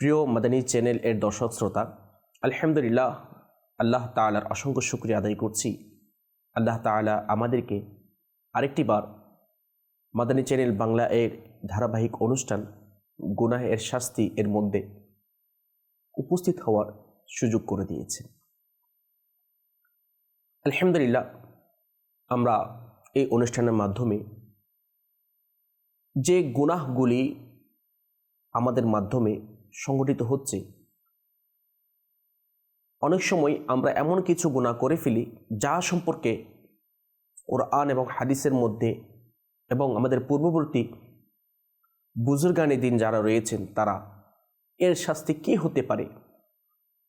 প্রিয় মাদানী চ্যানেল এর দর্শক শ্রোতা, আলহামদুলিল্লাহ আল্লাহ তালার অসংখ্য শুক্রিয়া আদায় করছি। আল্লাহ তালা আমাদেরকে আরেকটি বার মাদানী চ্যানেল বাংলা এর ধারাবাহিক অনুষ্ঠান গুনাহ এর শাস্তি এর মধ্যে উপস্থিত হওয়ার সুযোগ করে দিয়েছে। আলহামদুলিল্লাহ আমরা এই অনুষ্ঠানের মাধ্যমে যে গুনাহগুলি আমাদের মাধ্যমে সংগঠিত হচ্ছে। অনেক সময় আমরা এমন কিছু গুণা করে ফেলি যা সম্পর্কে কোরআন এবং হাদিসের মধ্যে এবং আমাদের পূর্ববর্তী বুজুর্গানি দিন যারা রয়েছেন তারা এর শাস্তি কী হতে পারে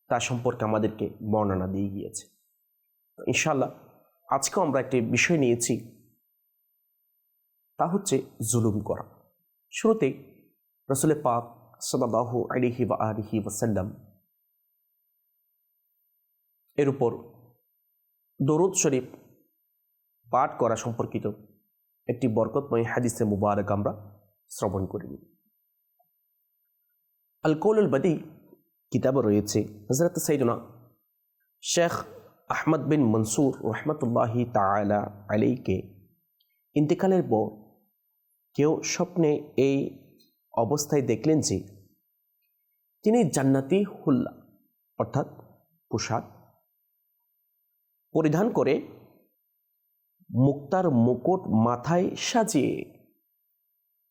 তা সম্পর্কে আমাদেরকে বর্ণনা দিয়ে গিয়েছে। ইনশাল্লাহ আজকেও আমরা একটি বিষয় নিয়েছি তা হচ্ছে জুলুম করা। শুরুতেই রসুলে পাক সাল্লাহ আলিহি বা আলিহি ওয়াসাল্লাম, এর উপর দরুদ শরীফ পাঠ করা সম্পর্কিত একটি বরকতময় হাদিসে মুবারক আমরা শ্রবণ করিনি আল কৌল বদি কিতাবে রয়েছে হজরত সৈদনা শেখ আহমদ বিন মনসুর রহমতুল্লাহি তালা আলীকে ইন্তেকালের পর কেউ স্বপ্নে এই অবস্থায় দেখলেন যে তিনি জান্নাতি হুল্লা, অর্থাৎ পোশাক পরিধান করে মুক্তার মুকুট মাথায় সাজিয়ে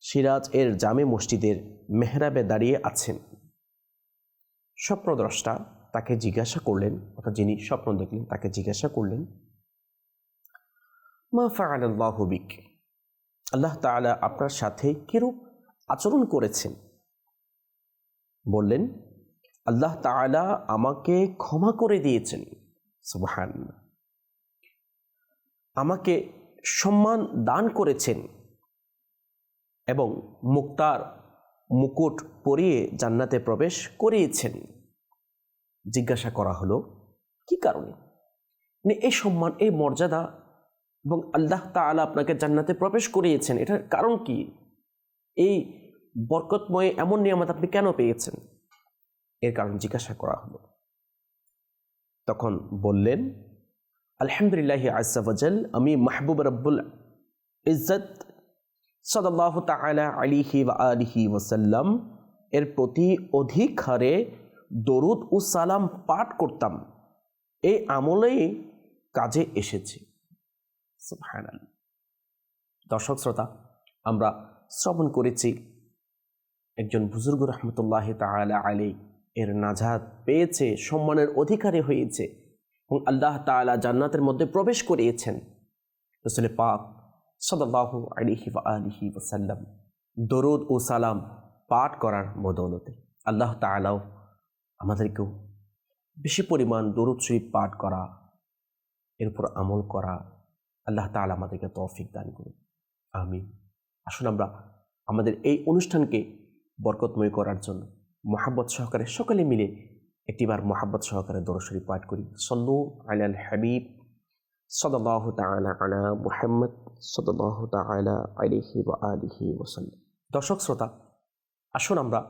সিরাজ এর জামে মসজিদের মেহরাবে দাঁড়িয়ে আছেন। স্বপ্নদ্রষ্টা তাকে জিজ্ঞাসা করলেন, অর্থাৎ যিনি স্বপ্ন দেখলেন, তাকে জিজ্ঞাসা করলেন, মা ফাআলাল্লাহুবিক আল্লাহ তাআলা আপনার সাথে কিরূপ আচরণ করেছেন। বললেন, আল্লাহ তাআলা আমাকে ক্ষমা করে দিয়েছেন। সুবহান। আমাকে সম্মান দান করেছেন এবং মুক্তার মুকুট পরিয়ে জান্নাতে প্রবেশ করিয়েছেন। জিজ্ঞাসা করা হলো, কি কারণে? মানে এই সম্মান, এই মর্যাদা এবং আল্লাহ তাআলা আপনাকে জান্নাতে প্রবেশ করিয়েছেন, এটার কারণ কি? এই বরকতময় এমন নিয়ামত আপনি কেন পেয়েছেন? এর কারণ জিজ্ঞাসা করা হলো। তখন বললেন, আলহামদুলিল্লাহ আজাল আমি মাহবুব রব্বুল ইজ্জত সদাল্লাহ তালা আলিহি আলিহি ওসাল্লাম এর প্রতি অধিক হারে দরুদ ও সালাম পাঠ করতাম। এই আমলেই কাজে এসেছে। দর্শক শ্রোতা, আমরা শ্রবণ করেছি একজন বুজুর্গ রহমতুল্লাহ তালা আলী এর নাজাদ পেয়েছে, সম্মানের অধিকারী হয়েছে এবং আল্লাহ তালা জান্নাতের মধ্যে প্রবেশ করিয়েছেন। রসুল পাক সদাল্লাহ আলিহি আলিহি ওসাল্লাম দরুদ ও সালাম পাঠ করার বদৌলতে আল্লাহ তালাও আমাদেরকেও বেশি পরিমাণ দরুদ শরীফ পাঠ করা, এর উপর আমল করা আল্লাহ তালা আমাদেরকে তৌফিক দান করুন। আমি আসুন আমরা আমাদের এই অনুষ্ঠানকে বরকতময় করার জন্য। মোহাব্বত সহকারে সকলে মিলে একটিবার মোহাব্বত সহকারে দরশরী পাঠ করি। সল্লু আলাল হাবিব সদাল্লাহ তালা আলা মুহাম্মদ সদাল্লাহ তালা আলিহি বা আলিহি ওসাল্লাম দর্শক শ্রোতা, আসুন আমরা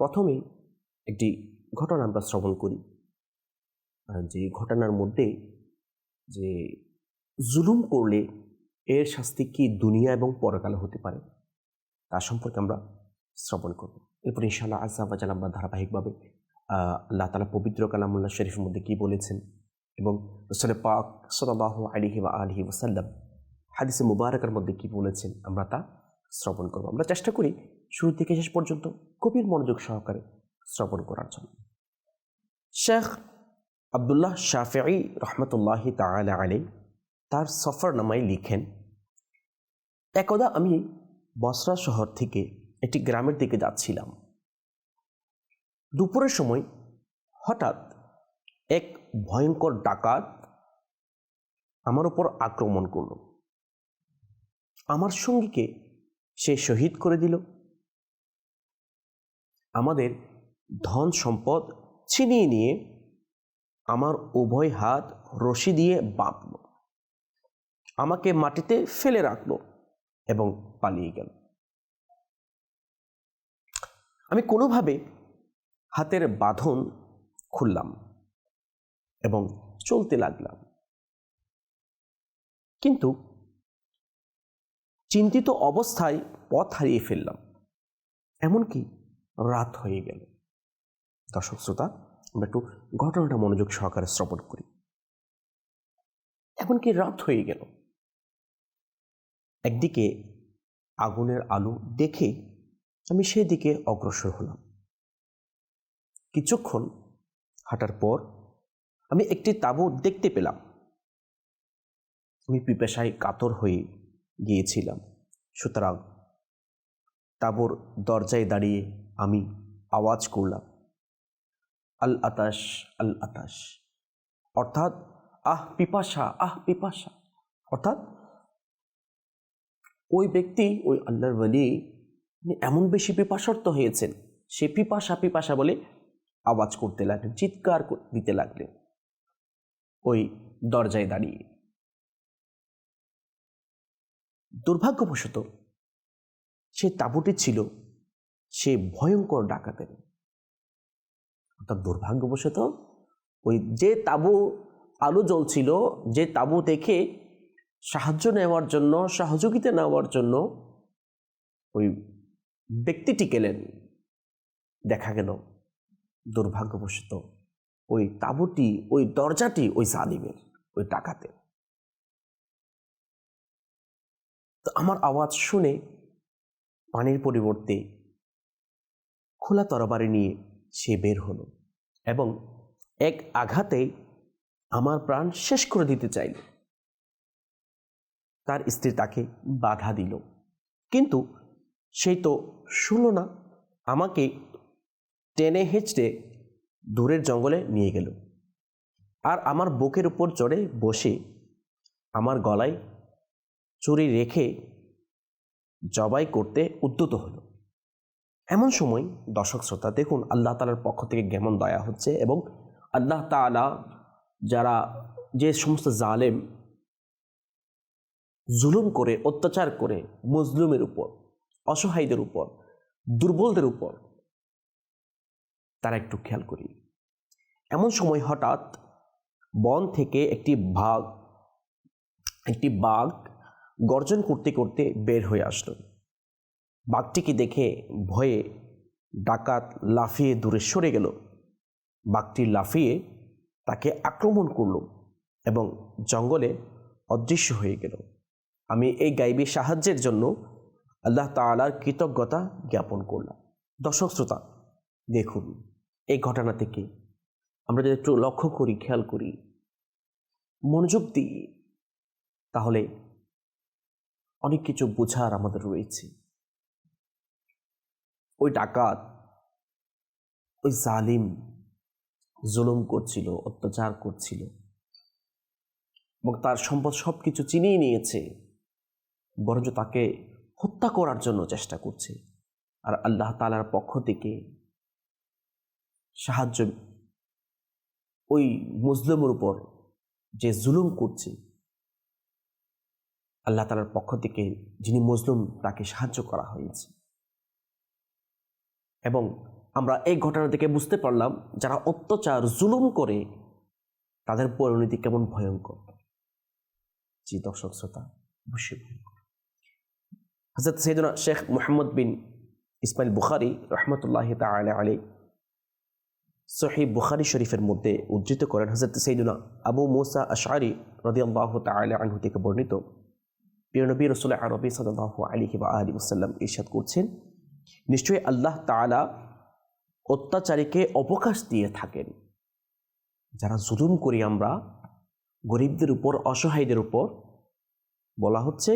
প্রথমে একটি ঘটনা আমরা শ্রবণ করি। যে ঘটনার মধ্যে যে জুলুম করলে এর শাস্তি কি দুনিয়া এবং পরকালে হতে পারে, তা সম্পর্কে আমরা শ্রবণ করব। এরপর ইনশাআল্লাহ আজাবাজাল আমরা ধারাবাহিকভাবে আল্লাহ তালা পবিত্র কালামুল্লাহ শরীফের মধ্যে কি বলেছেন এবং রসলে পাক সদাহ আলিহি বা আলহি ওসাল্লাম হাদিসে মুবারকের মধ্যে কি বলেছেন আমরা তা শ্রবণ করব। আমরা চেষ্টা করি শুরু থেকে শেষ পর্যন্ত কবির মনোযোগ সহকারে শ্রবণ করার জন্য। শেখ আবদুল্লাহ শাফি রহমতুল্লাহি তালা আলী তার সফর নামায় লিখেন, একদা আমি বসরা শহর থেকে একটি গ্রামের দিকে যাচ্ছিলাম। দুপুরের সময় হঠাৎ এক ভয়ঙ্কর ডাকাত আমার উপর আক্রমণ করল। আমার সঙ্গীকে সে শহীদ করে দিল। আমাদের ধন সম্পদ ছিনিয়ে নিয়ে আমার উভয় হাত রশি দিয়ে বাঁধল। আমাকে মাটিতে ফেলে রাখল এবং পালিয়ে গেল। আমি কোনোভাবে হাতের বাঁধন খুললাম এবং চলতে লাগলাম। কিন্তু চিন্তিত অবস্থায় পথ হারিয়ে ফেললাম, এমনকি রাত হয়ে গেল। দর্শক শ্রোতা, আমরা একটু ঘটনাটা মনোযোগ সহকারে শ্রবণ করি। এমনকি রাত হয়ে গেল। একদিকে আগুনের আলো দেখে আমি সেই দিকে অগ্রসর হলাম। কিছুক্ষণ হাঁটার পর আমি একটি তাঁবু দেখতে পেলাম। আমি পিপাসায় কাতর হয়ে গিয়েছিলাম। সুতরাং তাঁবুর দরজায় দাঁড়িয়ে আমি আওয়াজ করলাম, আল আতাস আল আতাস অর্থাৎ, আহ, পিপাসা আহ, পিপাসা। অর্থাৎ, ওই ব্যক্তি, ওই আল্লাহর বলি এমন বেশি পিপাসর্ত হয়েছেন, সে পিপাসা পিপাসা বলে আওয়াজ করতে লাগলেন, চিৎকার দিতে লাগলেন। ওই দরজায় দাঁড়িয়ে। দুর্ভাগ্যবশত সে তাঁবুটি ছিল, সে ভয়ঙ্কর ডাকাতের। অর্থাৎ দুর্ভাগ্যবশত ওই যে তাঁবু আলো জ্বলছিল, যে তাঁবু দেখে সাহায্য নেওয়ার জন্য, সহযোগিতা নেওয়ার জন্য ওই ব্যক্তিটি গেলেন। দেখা গেল দুর্ভাগ্যবশত ওই তাঁবুটি, ওই দরজাটি ওই জালিমের ওই টাকাতে তো আমার আওয়াজ শুনে পানির পরিবর্তে খোলা তরবারি নিয়ে সে বের হলো এবং এক আঘাতে আমার প্রাণ শেষ করে দিতে চাইল। তার স্ত্রী তাকে বাধা দিল। কিন্তু সেই তো শুনল না। আমাকে টেনে হেঁচড়ে দূরের জঙ্গলে নিয়ে গেল। আর আমার বুকের উপর চড়ে বসে আমার গলায় চুরি রেখে জবাই করতে উদ্যত হলো। এমন সময় দর্শক শ্রোতা, দেখুন আল্লাহ তালার পক্ষ থেকে কেমন দয়া হচ্ছে এবং আল্লাহ তালা যারা যে সমস্ত জালেম, জুলুম করে, অত্যাচার করে, মজলুমের উপর অসহায়দের উপর, দুর্বলদের উপর, তারা একটু খেয়াল করি। এমন সময় হঠাৎ বন থেকে একটি বাঘ একটি বাঘ গর্জন করতে করতে বের হয়ে আসলো। বাঘটিকে দেখে ভয়ে ডাকাত লাফিয়ে দূরে সরে গেল। বাঘটি লাফিয়ে তাকে আক্রমণ করল এবং জঙ্গলে অদৃশ্য হয়ে গেল। আমি এই গাইবী সাহায্যের জন্য আল্লাহ তালার কৃতজ্ঞতা জ্ঞাপন করলাম। দর্শক শ্রোতা, দেখুন, এই ঘটনা থেকে আমরা যদি একটু লক্ষ্য করি, খেয়াল করি, মনোযোগ দিই তাহলে অনেক কিছু বোঝার আমাদের রয়েছে। ওই ডাকাত, ওই জালিম জুলুম করছিল, অত্যাচার করছিল এবং তার সম্পদ সব কিছু চিনিয়ে নিয়েছে, বরঞ্চ তাকে হত্যা করার জন্য চেষ্টা করছে। আর আল্লাহ তালার পক্ষ থেকে সাহায্য ওই মুসলিমের উপর যে জুলুম করছে, আল্লাহ তালার পক্ষ থেকে যিনি মজলুম তাকে সাহায্য করা হয়েছে। এবং আমরা এই ঘটনা থেকে বুঝতে পারলাম, যারা অত্যাচার, জুলুম করে, তাদের পরিণতি কেমন ভয়ঙ্কর। জি দর্শক, শ্রোতা, অবশ্যই ভয়ঙ্কর। হজরত সৈদুনা শেখ মোহাম্মদ বিন ইসমাইল বুখারি রহমতুল্লাহ তালা আলী সহি বুখারি শরীফের মধ্যে উদ্ধৃত করেন হজরত সৈদুনা আবু মুসা আশারি রদিয়াল্লাহ তালা আনহু থেকে বর্ণিত। প্রিয়নবী রসুল আরবি সাল্লাহ আলী বা আলী ওসাল্লাম ইরশাদ করছেন, নিশ্চয়ই আল্লাহ তালা অত্যাচারীকে অবকাশ দিয়ে থাকেন। যারা জুলুম করি আমরা, গরিবদের উপর, অসহায়দের উপর বলা হচ্ছে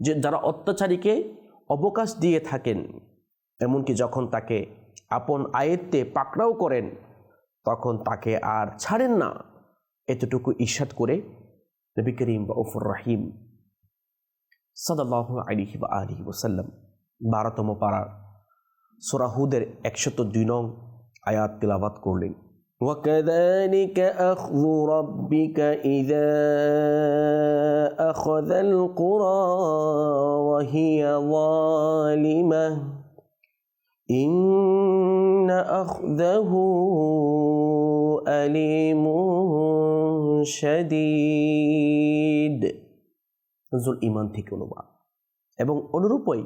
যে যারা অত্যাচারীকে অবকাশ দিয়ে থাকেন, এমনকি যখন তাকে আপন আয়ত্তে পাকড়াও করেন, তখন তাকে আর ছাড়েন না। এতটুকু ঈর্ষাদ করে নবী করিম বা উফর রাহিম সাদাল্লাহ আলিহি বা আলিহি ওসাল্লাম বারোতম পাড়ার সোরাহুদের একশত দুই নং আয়াত তিলাবাত করলেন। وكذلك أخذ ربك إذا أخذ القرى وهي ظالمة إن أخذه أليم شديد নজরুল ইমান থেকে অনুবাদ এবং অনুরূপই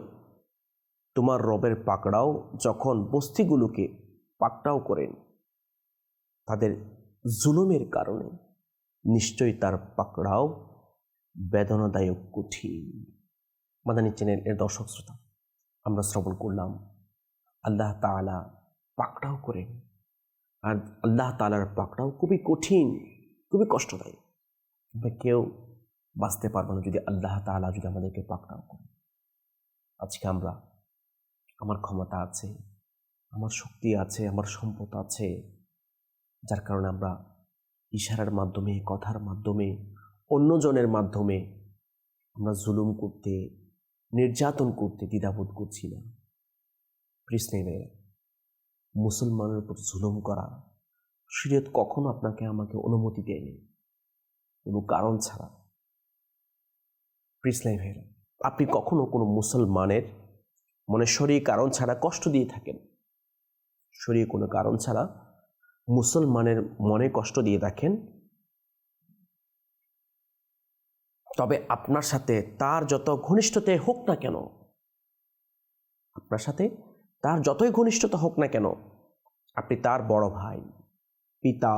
তোমার রবের পাকড়াও যখন বস্তিগুলোকে পাকড়াও করেন তাদের জুলুমের কারণে নিশ্চয়ই তার পাকড়াও বেদনাদায়ক, কঠিন। মাদানী চ্যানেল এর দর্শক শ্রোতা, আমরা শ্রবণ করলাম আল্লাহ তালা পাকড়াও করেন। আর আল্লাহ তালার পাকড়াও খুবই কঠিন, খুবই কষ্টদায়ক। আমরা কেউ বাঁচতে পারব না যদি আল্লাহ তালা যদি আমাদেরকে পাকড়াও করে আজকে আমরা, আমার ক্ষমতা আছে, আমার শক্তি আছে, আমার সম্পদ আছে যার কারণে আমরা ইশারার মাধ্যমে, কথার মাধ্যমে, অন্যজনের মাধ্যমে আমরা জুলুম করতে, নির্যাতন করতে দ্বিধাবোধ করছি না। কৃষ্ণের মুসলমানের উপর জুলুম করা, শরীয়ত কখনো আপনাকে আমাকে অনুমতি দেয়নি। কোনো কারণ ছাড়া। ভাইরা আপনি কখনো কোনো মুসলমানের মনে শরীর কারণ ছাড়া কষ্ট দিয়ে থাকেন? শরীর কোনো কারণ ছাড়া মুসলমানের মনে কষ্ট দিয়ে রাখেন তবে আপনার সাথে তার যত ঘনিষ্ঠতে হোক না কেন, আপনার সাথে তার যতই ঘনিষ্ঠতা হোক না কেন, আপনি তার বড় ভাই, পিতা,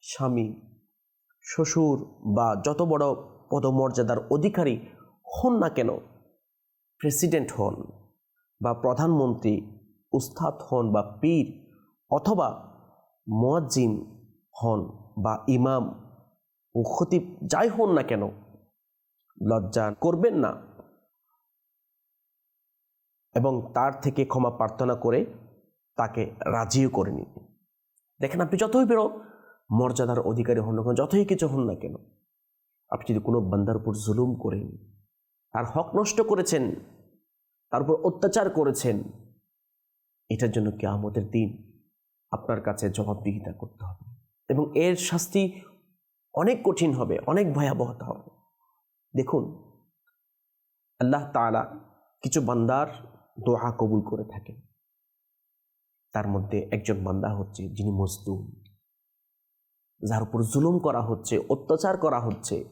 স্বামী, শ্বশুর বা যত বড় পদমর্যাদার অধিকারী হন না কেন, প্রেসিডেন্ট হন বা প্রধানমন্ত্রী, উস্তাদ হন বা পীর অথবা মোয়াজ্জিন হন বা ইমাম, ও খতিব যাই হন না কেন, লজ্জা করবেন না। এবং তার থেকে ক্ষমা প্রার্থনা করে তাকে রাজিও করে নিন। দেখেন আপনি যতই বেরো মর্যাদার অধিকারী হন না কেন, যতই কিছু হন না কেন, আপনি যদি কোনো বান্দার উপর জুলুম করেন, তার হক নষ্ট করেছেন, তার উপর অত্যাচার করেছেন, এটার জন্য কে আমাদের দিন আপনার কাছে জবাবদিহিতা করতে হবে। এবং এর শাস্তি অনেক কঠিন হবে, অনেক ভয়াবহতা হবে। দেখুন, আল্লাহ তালা কিছু বান্দার দোয়া কবুল করে থাকেন। তার মধ্যে একজন বান্দা হচ্ছে যিনি মজদুম যার উপর জুলুম করা হচ্ছে, অত্যাচার করা হচ্ছে।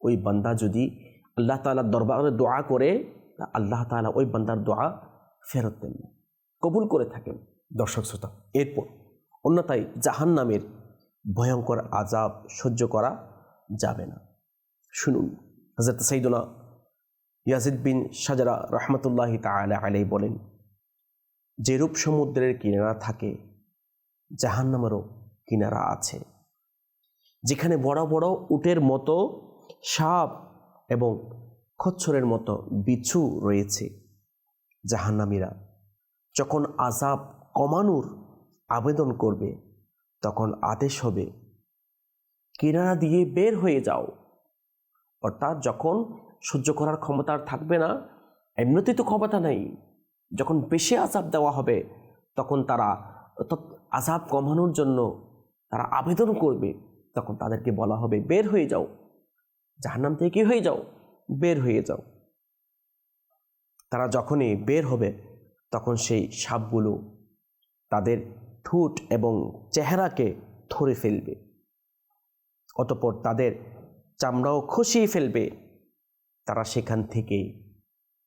ওই বান্দা যদি আল্লাহ তালার দরবারে দোয়া করে আল্লাহ তালা ওই বান্দার দোয়া ফেরত দেন, কবুল করে থাকেন। দর্শক শ্রোতা, এরপর অন্যথায় জাহান নামের ভয়ঙ্কর আজাব সহ্য করা যাবে না। শুনুন হজরত সাইদুনা ইয়াজিদ বিন সাজারা রহমতুল্লাহি তালা আলাই বলেন, যেরূপ সমুদ্রের কিনারা থাকে, জাহান্নামেরও কিনারা আছে। যেখানে বড় বড় উটের মতো সাপ এবং খচ্ছরের মতো বিচ্ছু রয়েছে। জাহান্নামীরা যখন আজাব কমানোর আবেদন করবে, তখন আদেশ হবে, কিনারা দিয়ে বের হয়ে যাও। অর্থাৎ যখন সহ্য করার ক্ষমতা আর থাকবে না, এমনিতেই তো ক্ষমতা নেই। যখন বেশি আজাব দেওয়া হবে, তখন তারা আজাব কমানোর জন্য তারা আবেদন করবে, তখন তাদেরকে বলা হবে, বের হয়ে যাও। জাহান্নাম থেকে কি হয়ে যাও। বের হয়ে যাও। তারা যখনই বের হবে, তখন সেই সাপগুলো তাদের ঠোঁট এবং চেহারাকে ধরে ফেলবে। অতপর তাদের চামড়াও খসিয়ে ফেলবে। তারা সেখান থেকে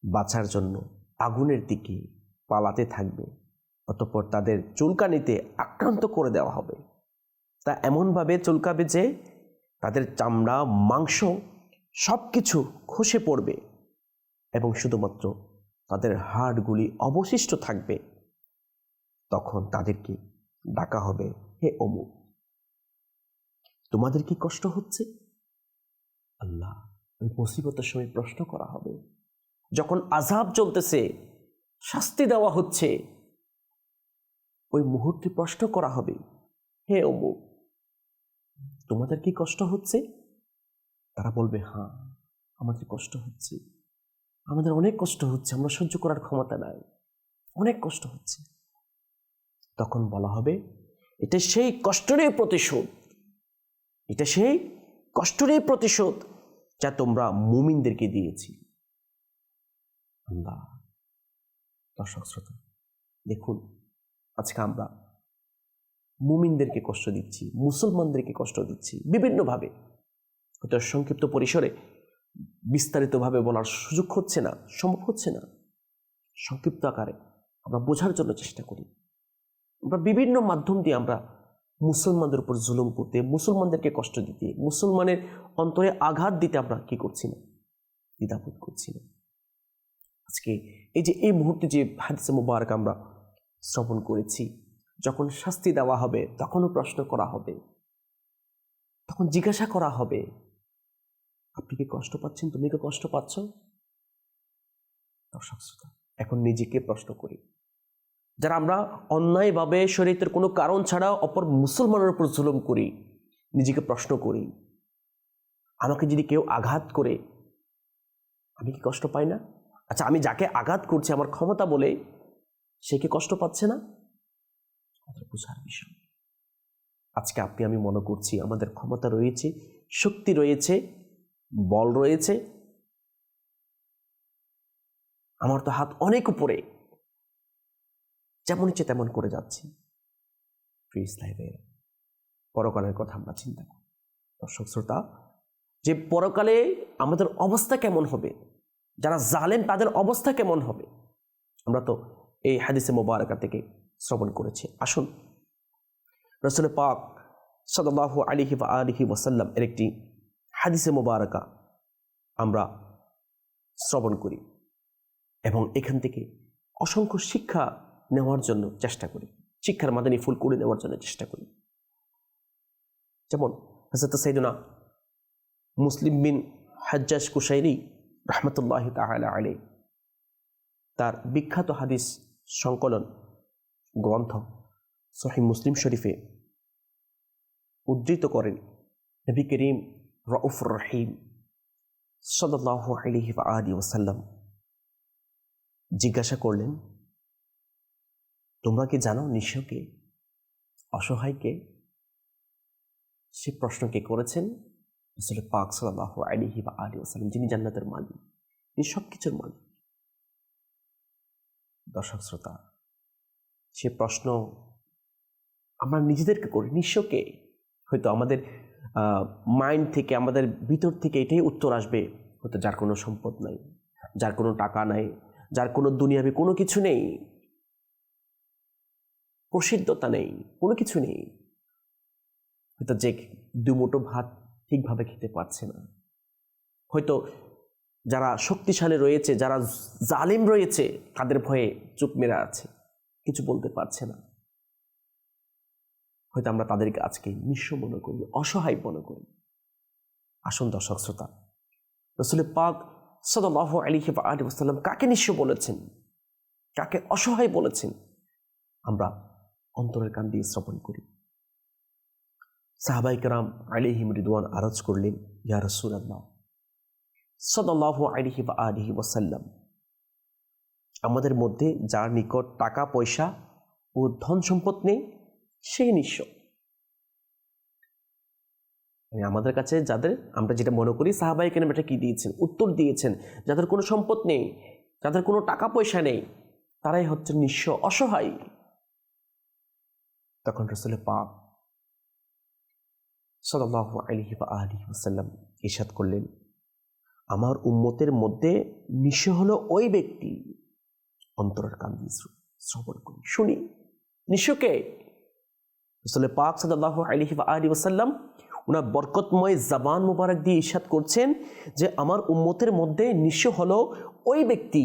বাঁচার জন্য আগুনের দিকে পালাতে থাকবে। অতপর তাদের চুলকানিতে আক্রান্ত করে দেওয়া হবে। তা এমনভাবে চুলকাবে যে তাদের চামড়া, মাংস সব কিছু খসে পড়বে এবং শুধুমাত্র তাদের হাড়গুলি অবশিষ্ট থাকবে। তখন তাদেরকে ডাকা হবে, হে অমুক। তোমাদের কি কষ্ট হচ্ছে? আল্লাহ, ওই মুসিবতের সময় প্রশ্ন করা হবে। যখন আজাব চলতেছে শাস্তি দেওয়া হচ্ছে। ওই মুহূর্তে প্রশ্ন করা হবে, হে অমুক, তোমাদের কি কষ্ট হচ্ছে? তারা বলবে হ্যাঁ আমাদের কষ্ট হচ্ছে। আমাদের অনেক কষ্ট হচ্ছে, আমরা সহ্য করার ক্ষমতা নাই। অনেক কষ্ট হচ্ছে। তখন বলা হবে, এটা সেই কষ্টেরই প্রতিশোধ। এটা সেই কষ্টেরই প্রতিশোধ যা তোমরা মুমিনদেরকে দিয়েছি। আল্লাহ। দর্শক শ্রোতা, দেখুন, আজকে আমরা মুমিনদেরকে কষ্ট দিচ্ছি, মুসলমানদেরকে কষ্ট দিচ্ছি বিভিন্নভাবে। হয়তো সংক্ষিপ্ত পরিসরে বিস্তারিতভাবে বলার সুযোগ হচ্ছে না, সম্ভব হচ্ছে না। সংক্ষিপ্ত আকারে আমরা বোঝার জন্য চেষ্টা করি। আমরা বিভিন্ন মাধ্যম দিয়ে আমরা মুসলমানদের উপর জুলুম করতে, মুসলমানদেরকে কষ্ট দিতে, মুসলমানের অন্তরে আঘাত দিতে আমরা কি করছি না? দ্বিধাবোধ করছি না। আজকে এই যে, এই মুহূর্তে যে হাদিসে মুবারক আমরা শ্রবণ করেছি, যখন শাস্তি দেওয়া হবে, তখনও প্রশ্ন করা হবে, তখন জিজ্ঞাসা করা হবে, আপনি কি কষ্ট পাচ্ছেন? তুমি কি কষ্ট পাচ্ছ? এখন নিজেকে প্রশ্ন করি। যারা আমরা অন্যায়ভাবে শরীরের কোনো কারণ ছাড়া অপর মুসলমানের উপর জুলুম করি, নিজেকে প্রশ্ন করি, আমাকে যদি কেউ আঘাত করে, আমি কি কষ্ট পাই না? আচ্ছা আমি যাকে আঘাত করছি, আমার ক্ষমতা বলে, সে কি কষ্ট পাচ্ছে না? বোঝার বিষয়। আজকে আপনি, আমি মনে করছি, আমাদের ক্ষমতা রয়েছে, শক্তি রয়েছে, বল রয়েছে। আমার তো হাত অনেক উপরে। যেমন ইচ্ছে তেমন করে যাচ্ছি। ফ্রিজ লাইভের পরকালের কথা আমরা চিন্তা করি। দর্শক, শ্রোতা, যে পরকালে আমাদের অবস্থা কেমন হবে, যারা জালেন তাদের অবস্থা কেমন হবে, আমরা তো এই হাদিসে মোবারকা থেকে শ্রবণ করেছি। আসুন, রসুল পাক সদাহ আলিহি বা আলিহি ওসাল্লাম এর একটি হাদিসে মোবারকা আমরা শ্রবণ করি এবং এখান থেকে অসংখ্য শিক্ষা নেওয়ার জন্য চেষ্টা করি। শিক্ষার মাদানী ফুল করে নেওয়ার জন্য চেষ্টা করি। যেমন হজরত সাইদুনা মুসলিম বিন হাজ্জাজ কুশাইরি রহমতুল্লাহ তাহলে আলী তার বিখ্যাত হাদিস সংকলন গ্রন্থ সহি মুসলিম শরীফে উদ্ধৃত করেন নবী করিম রউফ রহিম সদাল্লাহ আলিহি আদি ওসাল্লাম জিজ্ঞাসা করলেন তোমরা কি জানো নিঃস্বকে, অসহায়কে? সে প্রশ্নকে করেছেন? আসলে পাক সাল্লাহ আলিহি বা আলী ওসালাম যিনি জান্নাতের মালিক। তিনি সব কিছুর মালিক। দর্শক শ্রোতা, সে প্রশ্ন আমরা নিজেদেরকে করি, নিঃস্বকে? হয়তো আমাদের মাইন্ড থেকে, আমাদের ভিতর থেকে এটাই উত্তর আসবে, হয়তো যার কোনো সম্পদ নাই, যার কোনো টাকা নাই, যার কোনো দুনিয়াবি কোনো কিছু নেই। প্রসিদ্ধতা নেই, কোনো কিছু নেই। হয়তো যে দুমুটো ভাত ঠিকভাবে খেতে পারছে না। হয়তো যারা শক্তিশালী রয়েছে, যারা জালিম রয়েছে, তাদের ভয়ে চুপ মেরা আছে, কিছু বলতে পারছে না। হয়তো আমরা তাদেরকে আজকে নিঃস্ব মনে করি, অসহায় মনে করি। আসুন দর্শক শ্রোতা, রসুল পাক আলিহি আলী ওসাল্লাম কাকে নিঃস্ব বলেছেন? কাকে অসহায় বলেছেন? আমরা অন্তরের কান দিয়ে শ্রবণ করি। সাহাবাই কারাম আলিহিম রিদওয়ান আরজ করলেন, ইয়া রসুল আল্লাহ সদাল্লাহ আলিহি বা আলিহি ওসাল্লাম আমাদের মধ্যে যার নিকট টাকা, পয়সা ও ধন সম্পদ নেই সেই নিঃস্ব। মানে আমাদের কাছে যাদের, আমরা যেটা মনে করি, সাহাবাই কেন এটা কি দিয়েছেন? উত্তর দিয়েছেন, যাদের কোনো সম্পদ নেই, যাদের কোনো টাকা, পয়সা নেই, তারাই হচ্ছে নিঃস্ব, অসহায়। তখন রসুলের পাপ সদাল্লাহ আলহি বা আলহি ওসাল্লাম ইসাদ করলেন, আমার উম্মতের মধ্যে নিঃস্ব হলো ওই ব্যক্তি। অন্তরের কান দিয়ে শ্রবণ করি, শুনি নিঃস্বকে রসুলের পাক সদাল্লাহ আলহি বা আলহি ওসাল্লাম ওনার বরকতময় জাবান মুবারক দিয়ে ইসাদ করছেন যে, আমার উম্মতের মধ্যে নিঃস্ব হলো ওই ব্যক্তি।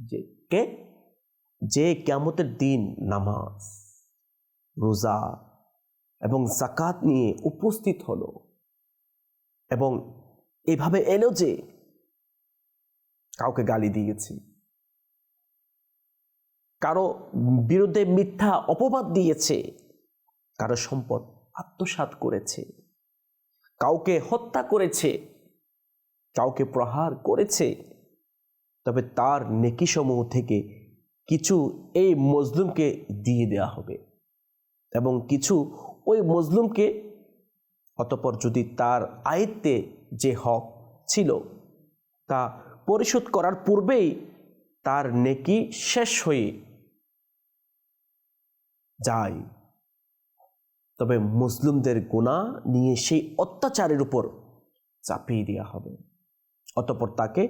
যে কে? যে কেমতের দিন নামাজ রোজা এবং জাকাত নিয়ে উপস্থিত হলো। এবং এভাবে এলো যে কাউকে গালি দিয়েছি। কারও বিরুদ্ধে মিথ্যা অপবাদ দিয়েছে। কারও সম্পদ আত্মসাৎ করেছে। কাউকে হত্যা করেছে। কাউকে প্রহার করেছে। তবে তার নেকিসমূহ থেকে কিছু এই মজলুমকে দিয়ে দেওয়া হবে। এবং কিছু ওই মজলুমকে, অতপর যদি তার আয়ত্তে যে হক ছিল, তা পরিশোধ করার পূর্বেই তার নেকি শেষ হয়ে যায়। তবে মুসলিমদের গোনা নিয়ে সেই অত্যাচারের উপর চাপিয়ে দেওয়া হবে। অতপর তাকে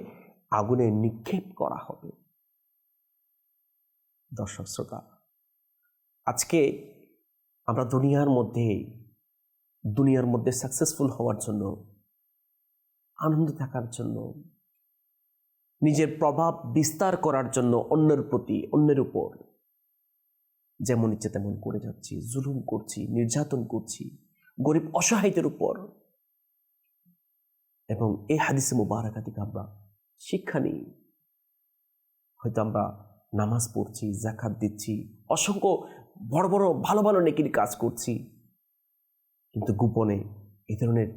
আগুনে নিক্ষেপ করা হবে। দর্শক শ্রোতা, আজকে আমরা দুনিয়ার মধ্যে দুনিয়ার মধ্যে সাকসেসফুল হওয়ার জন্য, আনন্দ থাকার জন্য, নিজের প্রভাব বিস্তার করার জন্য অন্যের প্রতি, অন্যের উপর যেমন ইচ্ছে তেমন করে যাচ্ছি, জুলুম করছি, নির্যাতন করছি, গরিব অসহায়দের উপর। এবং এই হাদিসে মুবারাকা থেকে আমরা শিক্ষা নিই। হয়তো আমরা নামাজ পড়ছি জাকাত দিচ্ছি, অসংখ্য বড় বড় ভালো ভালো নেকির কাজ করছি। কিন্তু গোপনে এই ধরনের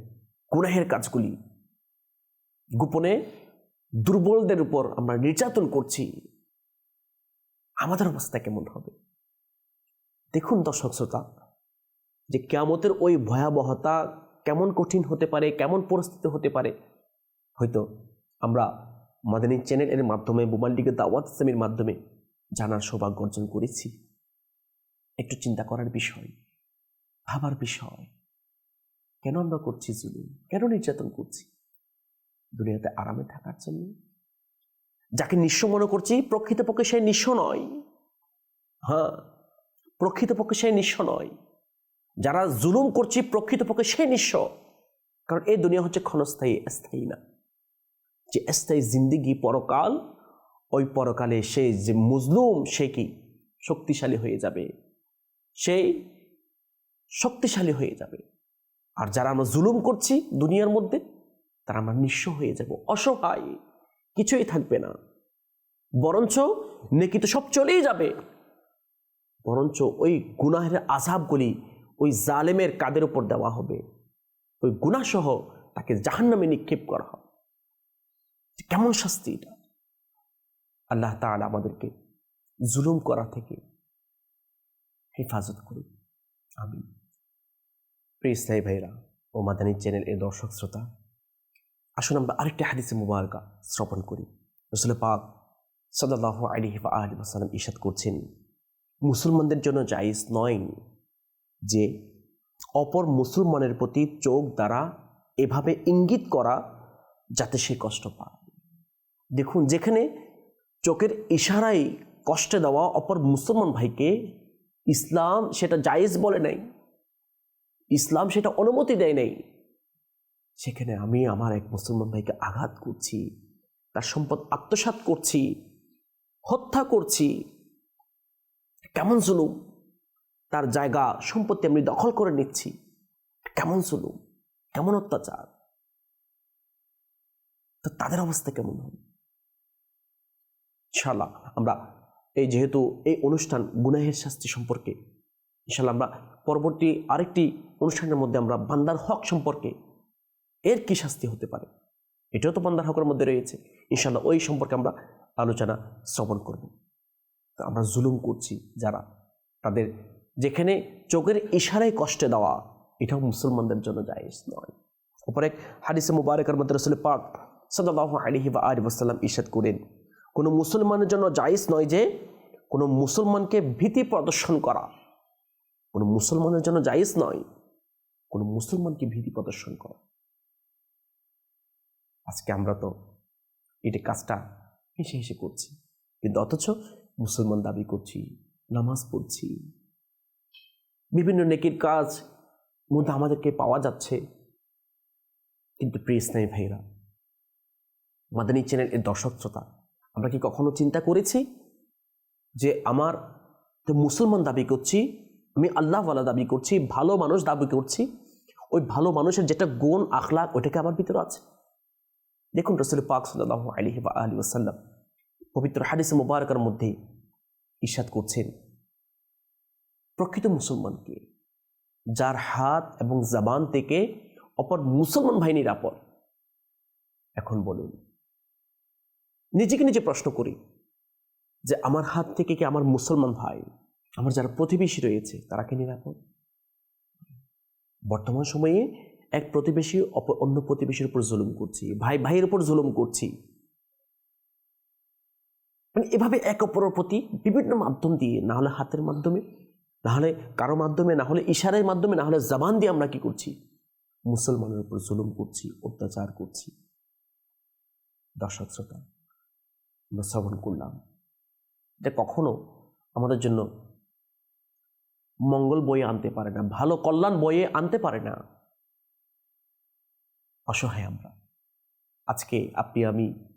গুনাহের কাজগুলি, গোপনে দুর্বলদের উপর আমরা নির্যাতন করছি। আমাদের অবস্থা কেমন হবে? দেখুন দর্শক শ্রোতা, যে কেয়ামতের ওই ভয়াবহতা কেমন কঠিন হতে পারে, কেমন পরিস্থিতি হতে পারে, হয়তো আমরা মাদানী চ্যানেলের মাধ্যমে বোমাল্ডিকে দাওয়াত ইসলামের মাধ্যমে জানার সৌভাগ্য অর্জন করেছি। একটু চিন্তা করার বিষয়, ভাবার বিষয়। কেন আমরা করছি জুলুম? কেন নির্যাতন করছি? দুনিয়াতে আরামে থাকার জন্য? যাকে নিঃস্ব মনে করছি, প্রকৃতপক্ষে সে নিঃস্ব নয়। হ্যাঁ প্রকৃতপক্ষে সে নিঃস্ব নয়। যারা জুলুম করছি, প্রকৃতপক্ষে সে নিঃস্ব। কারণ এই দুনিয়া হচ্ছে ক্ষণস্থায়ী, স্থায়ী না। যে স্থায়ী জিন্দিগি পরকাল, ওই পরকালে সে যে মুজলুম, সে কি? শক্তিশালী হয়ে যাবে। সেই শক্তিশালী হয়ে যাবে। আর যারা আমরা জুলুম করছি দুনিয়ার মধ্যে, তারা আমরা নিঃস্ব হয়ে যাব। অসহায়, কিছুই থাকবে না। বরঞ্চ নেকি তো সব চলেই যাবে। বরঞ্চ ওই গুনাহের আজাবগুলি ওই জালেমের কাদের উপর দেওয়া হবে। ওই গুনাসহ তাকে জাহান্নামে নিক্ষেপ করা হবে। কেমন শাস্তি এটা? আল্লাহ তাআলা আমাদেরকে জুলুম করা থেকে হেফাজত করুন। আমি প্রিয় ইসলাই ভাইরা ও মাদানী চ্যানেল এর দর্শক শ্রোতা, আসুন আমরা আরেকটি হাদিসে মুবারকা শ্রবণ করি। রসুল পাক সদাল্লাহ আলিহি বা আলী ওসালাম ইশাদ করছেন, মুসলমানদের জন্য জাইজ নয় যে অপর মুসলমানের প্রতি চোখ দ্বারা এভাবে ইঙ্গিত করা যাতে সে কষ্ট পায়। দেখুন, যেখানে চোখের ইশারায় কষ্টে দেওয়া অপর মুসলমান ভাইকে ইসলাম সেটা জায়েজ বলে নাই। ইসলাম সেটা অনুমতি দেয় নাই। সেখানে আমি আমার এক মুসলমান ভাইকে আঘাত করছি, তার সম্পদ আত্মসাৎ করছি, হত্যা করছি। কেমন জুলুম? তার জায়গা, সম্পত্তি আমি দখল করে নিচ্ছি। কেমন জুলুম? কেমন অত্যাচার? তো তাদের অবস্থা কেমন হবে? ইনশাল্লাহ আমরা এই যেহেতু এই অনুষ্ঠান গুনাহের শাস্তি সম্পর্কে ইনশাল্লাহ আমরা পরবর্তী আরেকটি অনুষ্ঠানের মধ্যে আমরা বান্দার হক সম্পর্কে এর কি শাস্তি হতে পারে? এটাও তো বান্দার হকের মধ্যে রয়েছে। ইনশাল্লাহ ওই সম্পর্কে আমরা আলোচনা শ্রবণ করব। আমরা জুলুম করছি যারা, তাদের যেখানে চোখের ইশারায় কষ্টে দেওয়া, এটাও মুসলমানদের জন্য জায়েজ নয়। অপর এক হাদিসে মুবারকের মধ্যে রসুল পাক সাল্লাহ আলহি বা আলী ইশাদ করেন কোনো মুসলমানের জন্য জায়েজ নয় যে কোনো মুসলমানকে ভীতি প্রদর্শন করা। কোনো মুসলমানের জন্য জায়েজ নয়, কোনো মুসলমানকে ভীতি প্রদর্শন করা। আজকে আমরা তো এটা কাজটা হেসে হেসে করছি, কিন্তু অথচ মুসলমান দাবি করছি, নামাজ পড়ছি। বিভিন্ন নেকির কাজ মধ্যে আমাদেরকে পাওয়া যাচ্ছে, কিন্তু প্রিয় স্নেহ ভাইরা মাদানী চ্যানেল এর দর্শক শ্রোতা আমরা কি কখনো চিন্তা করেছি যে আমার মুসলমান দাবি করছি, আমি আল্লাহওয়ালা দাবি করছি, ভালো মানুষ দাবি করছি, ওই ভালো মানুষের যেটা গুণ, আখলাক, ওইটাকে আমার ভিতরে আছে। দেখুন রসুল পাক সাল্লাহ আলী বা আলী ওসাল্লাম পবিত্র হাদিস মুবারকের মধ্যে ইস্বাদ করছেন, প্রকৃত মুসলমানকে, যার হাত এবং জবান থেকে অপর মুসলমান ভাই নিরাপদ এখন বলুন নিজেকে নিজে প্রশ্ন করি যে আমার হাত থেকে কি আমার মুসলমান ভাই, আমার যারা প্রতিবেশী রয়েছে, তারা কি নিরাপদ? বর্তমান সময়ে এক প্রতিবেশী অন্য প্রতিবেশীর উপর জুলুম করছি, ভাই ভাইয়ের উপর জুলুম করছি। মানে এভাবে এক অপরের প্রতি বিভিন্ন মাধ্যম দিয়ে, না হলে হাতের মাধ্যমে, না হলে কারও মাধ্যমে, না হলে ইশারের মাধ্যমে, না হলে জবান দিয়ে আমরা কি করছি? মুসলমানের উপর জুলুম করছি, অত্যাচার করছি। দর্শক শ্রোতা আমরা শ্রবণ করলাম। এটা কখনো আমাদের জন্য মঙ্গল বয়ে আনতে পারে না, ভালো কল্যাণ বয়ে আনতে পারে না। অসহায় আমরা। আজকে আপনি, আমি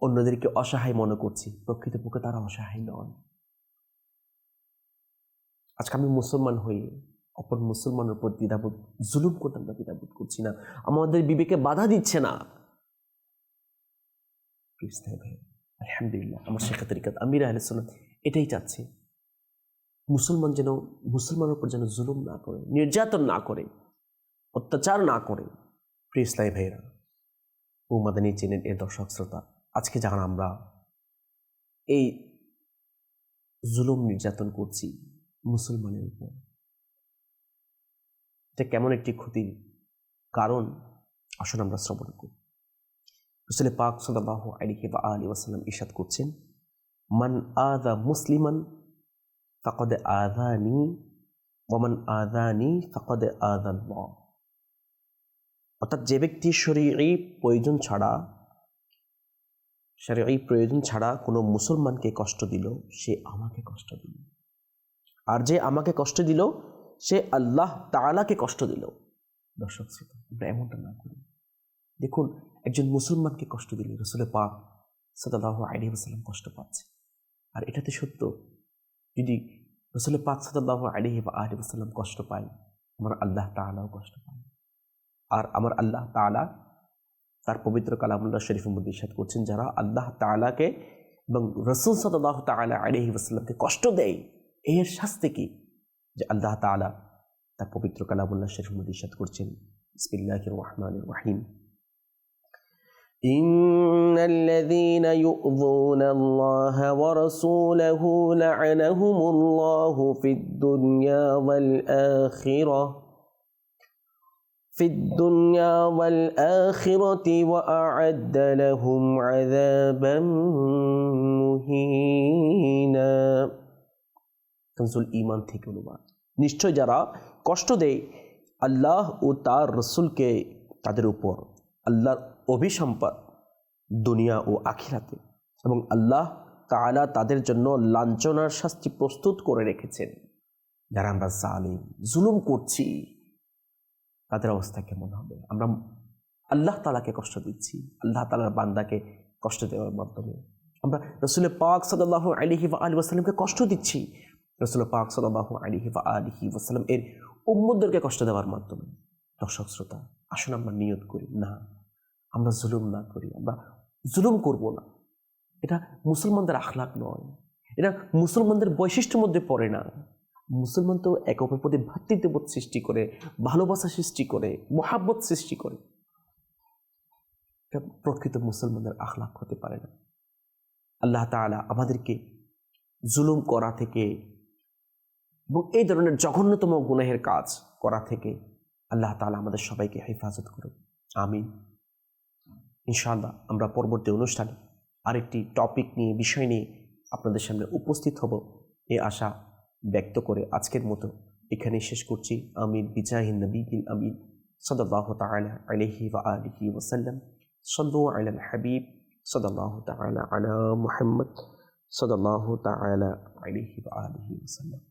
অন্যদেরকে অসহায় মনে করছি, প্রকৃতপক্ষে তারা অসহায় নন। আজকে আমি মুসলমান হয়ে অপর মুসলমানের উপর দ্বিধাবোধ, জুলুম করতে আমরা দ্বিধাবোধ করছি না। আমাদের বিবেকে বাধা দিচ্ছে না। Thank you. আলহামদুলিল্লাহ, আমার শেখা তরিকাত আমির আহসালাম এটাই চাচ্ছে। মুসলমান যেন, মুসলমানের উপর যেন জুলুম না করে, নির্যাতন না করে, অত্যাচার না করে। প্রিয় ইসলাই ভাইয়েরা ও মাদানী চেনেন এর দর্শক শ্রোতা, আজকে যারা আমরা এই জুলুম নির্যাতন করছি মুসলমানের উপর, এটা কেমন একটি ক্ষতির কারণ? আসলে আমরা শ্রবণ করি। রসুল পাক সাল্লাহ আলিহি বা আলী ওয়াসাল্লাম ইশাদ করছেন, মান আদা মুসলিমান ফকদ আদানি ওমান আদানি ফকদ আদাল্লাহ অর্থাৎ যে ব্যক্তি শরীরই প্রয়োজন ছাড়া শরীরই প্রয়োজন ছাড়া কোনো মুসলমানকে কষ্ট দিল, সে আমাকে কষ্ট দিল। আর যে আমাকে কষ্ট দিল, সে আল্লাহ তাআলাকে কষ্ট দিল। দর্শক শ্রোতা, আমরা এমনটা না করি। দেখুন একজন মুসলমানকে কষ্ট দিলে রসুলের পাক সাদাল্লাহ আলী ওসাল্লাম কষ্ট পাচ্ছে। আর এটাতে সত্য, যদি রসুলের পাক সাদাল্লাহ আলী বা আলী ওসাল্লাম কষ্ট পায়, আমার আল্লাহ তাআলাও কষ্ট পায়। আর আমার আল্লাহ তাআলা তার পবিত্র কালামুল্লাহ শরীফের মধ্যে ইসাদ করছেন, যারা আল্লাহ তাআলাকে এবং রসুল সাদাল্লাহ তাআলা আলী ওসাল্লামকে কষ্ট দেয়, এর শাস্তি কি? যে আল্লাহ তাআলা তার পবিত্র কালামুল্লাহ শরীফের মধ্যে ইসাদ করছেন, বিসমিল্লাহির রহমানির রহিম। إن الذين يؤذون الله ورسوله لعنهم الله في الدنيا والآخرة في الدنيا والآخرة وأعد لهم عذابا مهينا কনসুল ইমান থেকে অনুবাদ নিশ্চয় যারা কষ্ট দেয় আল্লাহ ও তার রসুলকে তাদের উপর আল্লাহর অভিসম্পদ দুনিয়া ও আখিরাতে এবং আল্লাহ তাআলা তাদের জন্য লাঞ্ছনার শাস্তি প্রস্তুত করে রেখেছেন। যারা আমরা জালিম, জুলুম করছি, তাদের অবস্থা কেমন হবে? আমরা আল্লাহ তালাকে কষ্ট দিচ্ছি, আল্লাহ তালার বান্দাকে কষ্ট দেওয়ার মাধ্যমে। আমরা রসুলের পাক সাল্লাহ আলিহি আলী ওয়াসাল্লামকে কষ্ট দিচ্ছি। রসুল পাক সাল্লাহ আলিহি বা আলিহি ওয়াসাল্লাম এর উম্মুদদেরকে কষ্ট দেওয়ার মাধ্যমে। দর্শক শ্রোতা, আসুন আমরা নিয়ত করি, না। আমরা জুলুম না করি, আমরা জুলুম করব না। এটা মুসলমানদের আখলাক নয়। এটা মুসলমানদের বৈশিষ্ট্যের মধ্যে পড়ে না। মুসলমান তো এক অপর প্রতি ভ্রাতৃত্ববোধ সৃষ্টি করে, ভালোবাসা সৃষ্টি করে, মহাব্বত সৃষ্টি করে। এটা প্রকৃত মুসলমানদের আখলাক হতে পারে না। আল্লাহ তাআলা আমাদেরকে জুলুম করা থেকে এবং এই ধরনের জঘন্যতম গুনাহের কাজ করা থেকে আল্লাহ তাআলা আমাদের সবাইকে হেফাজত করুন আমিন। ইনশাআল্লাহ আমরা পরবর্তী অনুষ্ঠানে আরেকটি টপিক নিয়ে, বিষয় নিয়ে আপনাদের সামনে উপস্থিত হব এ আশা ব্যক্ত করে আজকের মতো এখানে শেষ করছি। আমিন বিজাহিন নবীল আমিন সদাল্লাহ তাআলা আলাইহি ওয়া আলিহি ওয়াসাল্লাম সাল্লু আলাল হাবিব সদাল্লাহ তাআলা আলা মুহাম্মদ সদাল্লাহ তাআলা আলাইহি ওয়া আলিহি ওয়াসাল্লাম